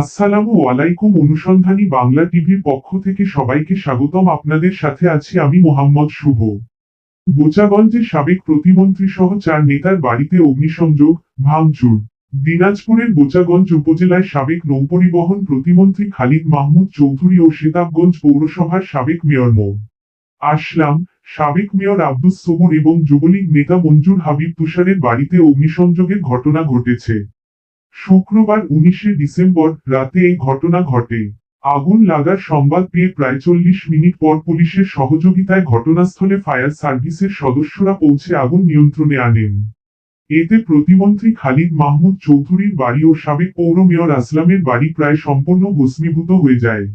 আসসালামু আলাইকুম অনুসন্ধানী বাংলা টিভির পক্ষ থেকে সবাইকে স্বাগতম। আপনাদের সাথে আছি আমি মোহাম্মদ শুভ। বোচাগঞ্জের সাবেক প্রতিমন্ত্রী সহ চার নেতার বাড়িতে অগ্নিসংযোগ, ভাঙচুর। দিনাজপুরের বোচাগঞ্জ উপজেলায় সাবেক নৌপরিবহন প্রতিমন্ত্রী খালিদ মাহমুদ চৌধুরী ও সেতাবগঞ্জ পৌরসভার সাবেক মেয়র মো। আসলাম, সাবেক মেয়র আব্দুস সবুর এবং যুবলীগ নেতা মঞ্জুর হাবিব তুষারের বাড়িতে অগ্নিসংযোগের ঘটনা ঘটেছে। শুক্রবার উনিশে ডিসেম্বর রাতে এই ঘটনা ঘটে। আগুন লাগার সংবাদ পেয়ে প্রায় চল্লিশ মিনিট পর পুলিশের সহযোগিতায় ঘটনাস্থলে ফায়ার সার্ভিসের সদস্যরা পৌঁছে আগুন নিয়ন্ত্রণে আনেন। এতে প্রতিমন্ত্রী খালিদ মাহমুদ চৌধুরীর বাড়ি ও সাবেক পৌর মেয়র আসলামের বাড়ি প্রায় সম্পূর্ণ ভস্মীভূত হয়ে যায়।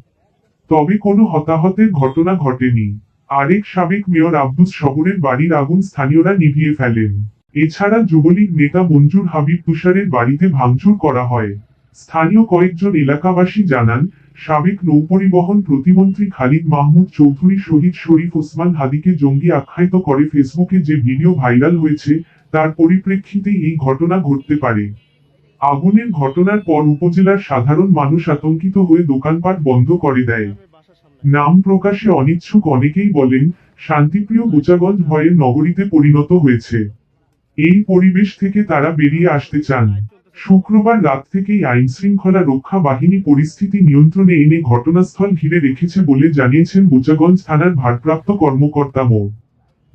তবে কোনো হতাহতের ঘটনা ঘটেনি। আরেক সাবেক মেয়র আব্দুস শহরের বাড়ির আগুন স্থানীয়রা নিভিয়ে ফেলেন। এছাড়া যুবলীগ নেতা মঞ্জুর হাবিব তুষারের বাড়িতে ভাঙচুর করা হয়। স্থানীয় কয়েকজন এলাকাবাসী জানান, সাবেক নৌপরিবহন প্রতিমন্ত্রী খালিদ মাহমুদ চৌধুরী শহীদ শরীফ ওসমান হাদিকে জঙ্গি আখ্যায়িত করে ফেসবুকে যে ভিডিও ভাইরাল হয়েছে, তার পরিপ্রেক্ষিতে এই ঘটনা ঘটতে পারে। আগুনের ঘটনার পর উপজেলার সাধারণ মানুষ আতঙ্কিত হয়ে দোকানপাট বন্ধ করে দেয়। নাম প্রকাশে অনিচ্ছুক অনেকেই বলেন, শান্তিপ্রিয় বোচাগঞ্জ ভয়ের নগরীতে পরিণত হয়েছে। এই পরিবেশ থেকে তারা বেরিয়ে আসতে চান। শুক্রবার রাত থেকেই আইন শৃঙ্খলা রক্ষা বাহিনী পরিস্থিতি নিয়ন্ত্রণে এনে ঘটনাস্থল ঘিরে রেখেছে বলে জানিয়েছেন বোচাগঞ্জ থানার ভারপ্রাপ্ত কর্মকর্তা মো।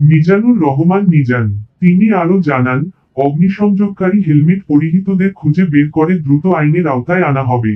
মিজানুর রহমান মিজান। তিনি আরও জানান, অগ্নিসংযোগকারী হেলমেট পরিহিতদের খুঁজে বের করে দ্রুত আইনের আওতায় আনা হবে।